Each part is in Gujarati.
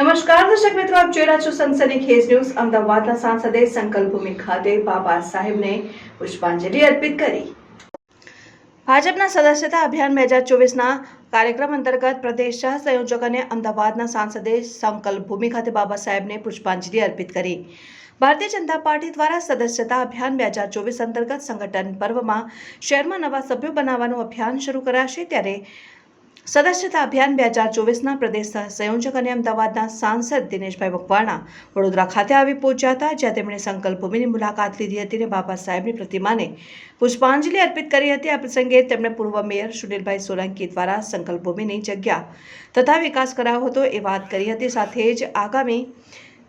નમસ્કાર, દર્શક મિત્રો, આપ જોઈ રહ્યા છો સનસની ખેસ ન્યૂઝ. અમદાવાદના સાંસદે સંકલ્પભૂમિ ખાતે બાબા સાહેબને પુષ્પાંજલિ અર્પિત કરી. ભાજપના સદસ્યતા અભિયાન બે હજાર ચોવીસના કાર્યક્રમ અંતર્ગત પ્રદેશ સંયોજક અને અમદાવાદના સાંસદે સંકલ્પ ભૂમિ ખાતે બાબા સાહેબને પુષ્પાંજલિ અર્પિત કરી. ભારતીય જનતા પાર્ટી દ્વારા સદસ્યતા અભિયાન બે હજાર ચોવીસ અંતર્ગત સંગઠન પર્વમાં શહેરમાં નવા સભ્યો બનાવવાનું અભિયાન શરૂ કરાશે ત્યારે સદસ્યતા અભિયાન બે હજાર ચોવીસના પ્રદેશ સંયોજક અને અમદાવાદના સાંસદ દિનેશભાઈ મકવાણા વડોદરા ખાતે આવી પહોંચ્યા હતા, જ્યાં તેમણે સંકલ્પ ભૂમિની મુલાકાત લીધી હતી અને બાબા સાહેબની પ્રતિમાને પુષ્પાંજલિ અર્પિત કરી હતી. આ પ્રસંગે તેમણે પૂર્વ મેયર સુનિલભાઈ સોલંકી દ્વારા સંકલ્પ ભૂમિની જગ્યા તથા વિકાસ કરાયો હતો એ વાત કરી હતી. સાથે જ આગામી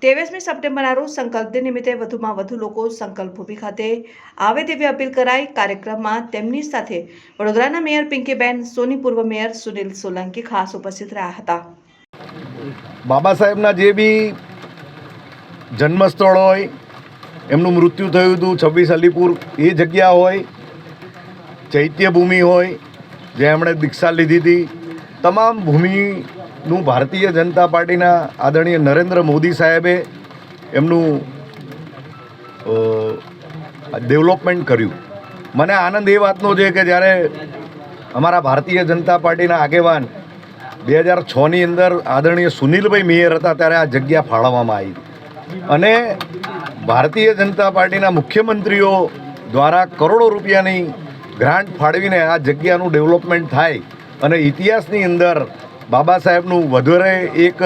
ત્રેવીસમી સપ્ટેમ્બરના સંકલ્પ દિન નિમિત્તે વધુમાં વધુ લોકો સંકલ્પ ભૂમિ ખાતે આવે તેવી અપીલ કરાઈ. કાર્યક્રમમાં તેમની સાથે વડોદરાના મેયર પિંકીબેન, સોની પૂર્વ મેયર સુનિલ સોલંકી ખાસ ઉપસ્થિત રહ્યા હતા. બાબા સાહેબના જે બી જન્મસ્થળ હોય, એમનું મૃત્યુ થયું હતું છવ્વીસ અલીપુર, એ જગ્યા હોય, ચૈત્યભૂમિ હોય, જે એમણે દીક્ષા લીધી હતી, તમામ ભૂમિનું ભારતીય જનતા પાર્ટીના આદરણીય નરેન્દ્ર મોદી સાહેબે એમનું ડેવલપમેન્ટ કર્યું. મને આનંદ એ વાતનો છે કે જ્યારે અમારા ભારતીય જનતા પાર્ટીના આગેવાન બે હજાર છની અંદર આદરણીય સુનિલભાઈ મેયર હતા ત્યારે આ જગ્યા ફાળવવામાં આવી. અને ભારતીય જનતા પાર્ટીના મુખ્યમંત્રીઓ દ્વારા કરોડો રૂપિયાની ગ્રાન્ટ ફાળવીને આ જગ્યાનું ડેવલપમેન્ટ થાય અને ઇતિહાસની અંદર બાબા સાહેબનું વધારે એક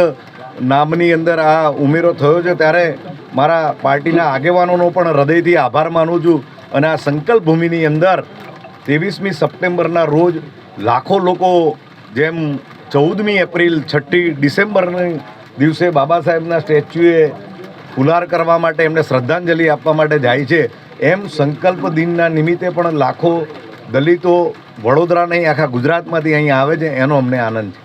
નામની અંદર આ ઉમેરો થયો છે. ત્યારે મારા પાર્ટીના આગેવાનોનો પણ હૃદયથી આભાર માનું છું અને આ સંકલ્પ ભૂમિની અંદર ત્રેવીસમી સપ્ટેમ્બરના રોજ લાખો લોકો જેમ ચૌદમી એપ્રિલ, છઠ્ઠી ડિસેમ્બરની દિવસે બાબા સાહેબના સ્ટેચ્યુએ ફુલાર કરવા માટે એમને શ્રદ્ધાંજલિ આપવા માટે જાય છે. એમ સંકલ્પ દિનના નિમિત્તે પણ લાખો દલિતો વડોદરા નહીં આખા ગુજરાતમાંથી અહીં આવે છે. એનો અમને આનંદ છે.